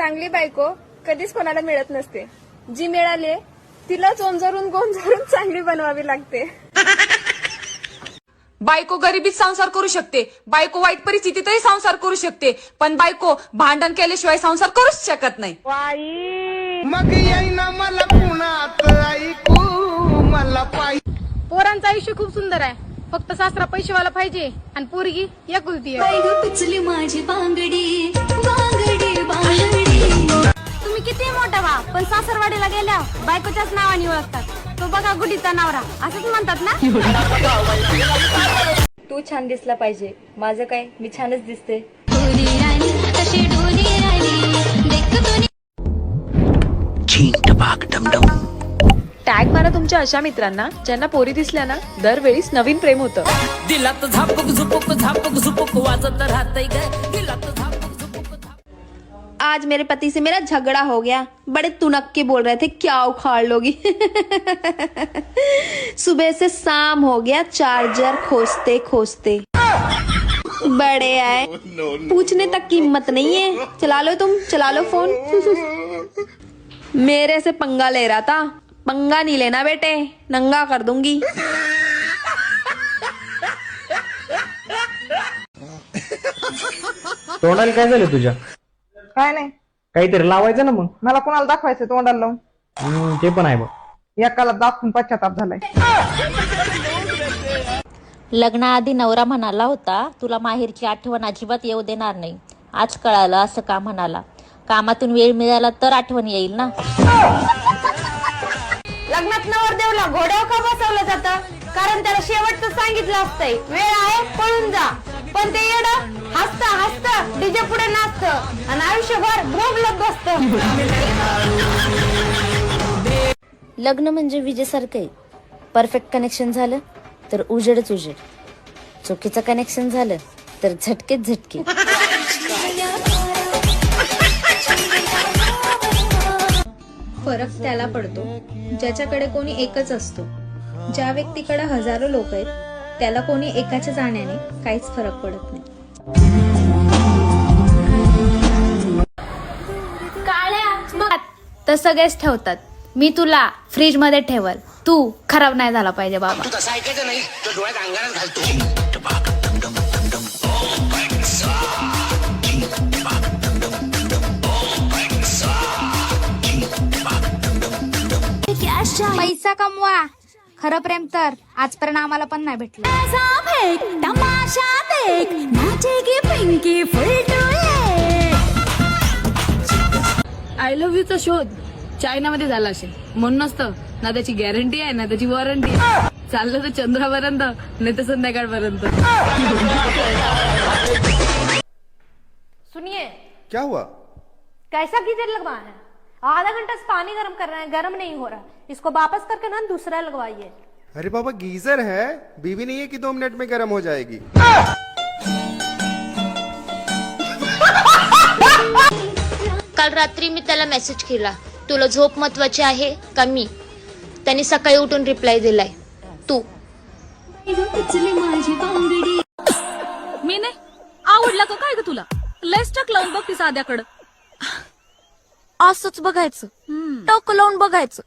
चांगली बायको कधीच कोणाला मिळत नसते. जी मिळाली तिलाच ओंजरून गोंजरून चांगली बनवावी लागते. बायको गरिबीत संसार करू शकते. बायको वाईट परिस्थितीतही संसार करू शकते. पण बायको भांडण केल्याशिवाय संसार करूच शकत नाही. मग येईना मला पुण्यात ऐकू मला पाहिजे पोरांचं आयुष्य खूप सुंदर आहे. फक्त सासरा पैसेवाला पाहिजे आणि पोरगी एकुलती आहे. पिचली माझी बांगडी बांगडी बांगडी. तुम्ही किती मोठा व्हा पण सासरवाडीला गेल्या बायकोच्याच नावाने ओळखतात. तो बघा गुडीचा नवरा असंच म्हणतात ना? तू छान दिसला पाहिजे. माझं काय? मी छानच दिसते. तुमच्या अशा मित्रांना ज्यांना पोरी दिसल्या ना दरवेळीच नवीन प्रेम होतं. दिलात झापक झुपक झापक झुपक वाजत राहतय ग. दिलात झापक झुपक आज मेरे पति से मेरा झगड़ा हो गया। बड़े तुनक के बोल रहे थे क्या उखाड़ लोगी? सुबह से शाम हो गया चार्जर खोजते खोजते। बड़े आए। पूछने तक की हिम्मत नहीं है। चला लो तुम चला लो फ़ोन। मेरे से पंगा ले रहा था। पंगा नहीं लेना बेटे नंगा कर दूंगी। तोंडाला काय झालं तुझ्या? काय नाही. काहीतरी लावायचं ना मग? मला कोणाला दाखवायचं तोंडाला लावून? हम्म, ते पण आहे बघ. एकाला दाखवून पश्चाताप झालाय. लग्नाआधी नवरा म्हणाला होता तुला माहेरची आठवण अजिबात येऊ देणार नाही. आज कळालं असं का म्हणाला. कामातून वेळ मिळाला तर आठवण येईल ना? लग्नात नवरदेवला घोड्यावर का बसवलं जातं? कारण त्याला शेवटचं सांगितलं असतंय. वेळ आहे पळून जा. पण ते येड हसत हसत डीजे पुढे नाचत. आणि आयुष्यभर भोगलत बसत. लग्न म्हणजे विजेसारखं आहे परफेक्ट कनेक्शन झालं तर उजेडच उजेड. चुकीचं कनेक्शन झालं तर झटकेच झटके. फरक त्याला पडतो. ज्याच्याकडे कोणी एकच असतो. ज्या व्यक्तीकडे हजारो लोक आहेत त्याला कोणी एकाच्या जाण्याने काहीच फरक पडत नाही. काळ्या तर सगळेच ठेवतात. मी तुला फ्रीजमध्ये ठेवल. तू खराब नाही झाला पाहिजे बाबा. पैसा कमवा. खरं प्रेम तर आजपर्यंत आम्हाला पण नाही भेटलं. तमाशा देख नाचेगी पिंकी आय लव्ह यूचा शोध चायनामध्ये झाला असेल. म्हणूनच तर ना त्याची गॅरंटी आहे ना त्याची वॉरंटी चाललं तर चंद्रापर्यंत नाही तर संध्याकाळपर्यंत. सुनिए क्या हुआ? कैसा गीजर लगवाना है आधा घंटा से पानी गर्म कर रहे हैं गर्म नहीं हो रहा। इसको वापस करके ना दूसरा लगवाइए। अरे बाबा गीजर है। बीवी नहीं है कि दो मिनट में गर्म हो जाएगी। काल रात्री मी त्याला मेसेज केला तुला झोप महत्वाची आहे का मी? त्यांनी सकाळी उठून रिप्लाय दिलाय तू. मी नाही. आवडला का काय ग तुला? लेस टक लावून बघ ती साध्याकडं. असंच बघायचं. टोक लावून बघायचं.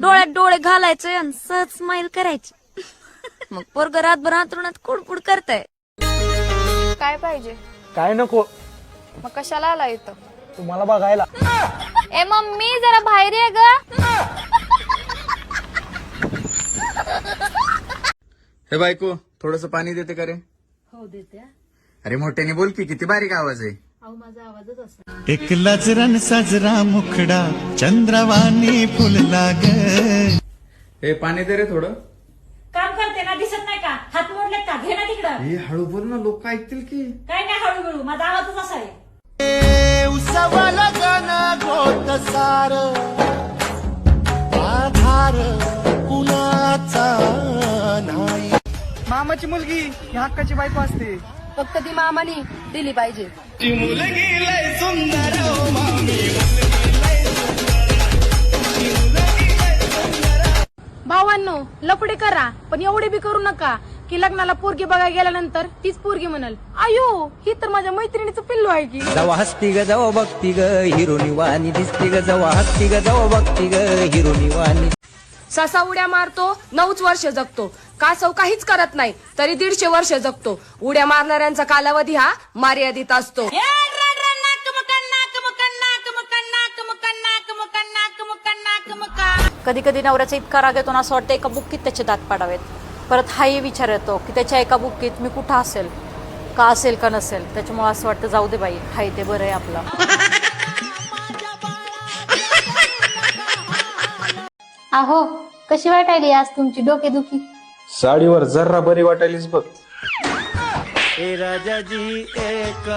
डोळ्यात डोळे घालायचे आणि सहज स्माइल करायची. मग पोरग रातभर अंतरुणात कुडकुड करताय. काय पाहिजे? काय नको. मग कशाला आला इथं? तुम्हाला बघायला. ए मम्मी जरा बाहेर ये ग. हे बायको थोडस पाणी देते का रे? हो देते. अरे मोठ्याने बोल की किती बारीक आवाज आहे. एक लाजरान साजरा मुखडा चंद्रवाणी फुलला ग हे पाणी दे रे थोडं. काम करते ना दिसत नाही का? हात मोडलेत का? घे ना तिकडं. हे हळू बोल ना लोक ऐकतील की. काय नाही हळूहळू. माझा आवाजच असा आहे. उसावाला गाणं गोत सार. आधार कुणाचा नाही. मामाची मुलगी ही हक्काची बायको असते. फक्त ती मामानी दिली पाहिजे. भावांनो लफडे करा पण एवढे बी करू नका की लग्नाला पोरगी बघायला गेल्यानंतर तीच पोरगी म्हणाल आयो ही तर माझ्या मैत्रिणीचं पिल्लू आहे की. जवा हसती ग जवा बघती ग हिरोनी वाणी दिसती ग. जवा हसती ग जवा बघती ग हिरोनी वाणी ससा उड्या मारतो नऊच वर्ष जगतो. कासव काहीच करत नाही तरी दीडशे वर्ष जगतो. उड्या मारणाऱ्यांचा कालावधी हा मर्यादित असतो. कधी कधी नवऱ्याचा इतका राग येतो ना असं वाटतं एका बुक्कीत त्याचे दात पाडावेत. परत हाही विचार येतो की त्याच्या एका बुक्कीत मी कुठं असेल का असेल का नसेल त्याच्यामुळे असं वाटतं जाऊ दे बाई हाय ते बरं आहे आपलं. अहो कशी वाटायली आज तुमची डोकेदुखी? साडीवर जर्रा बरी वाटायलीस बघ. राजाजी एक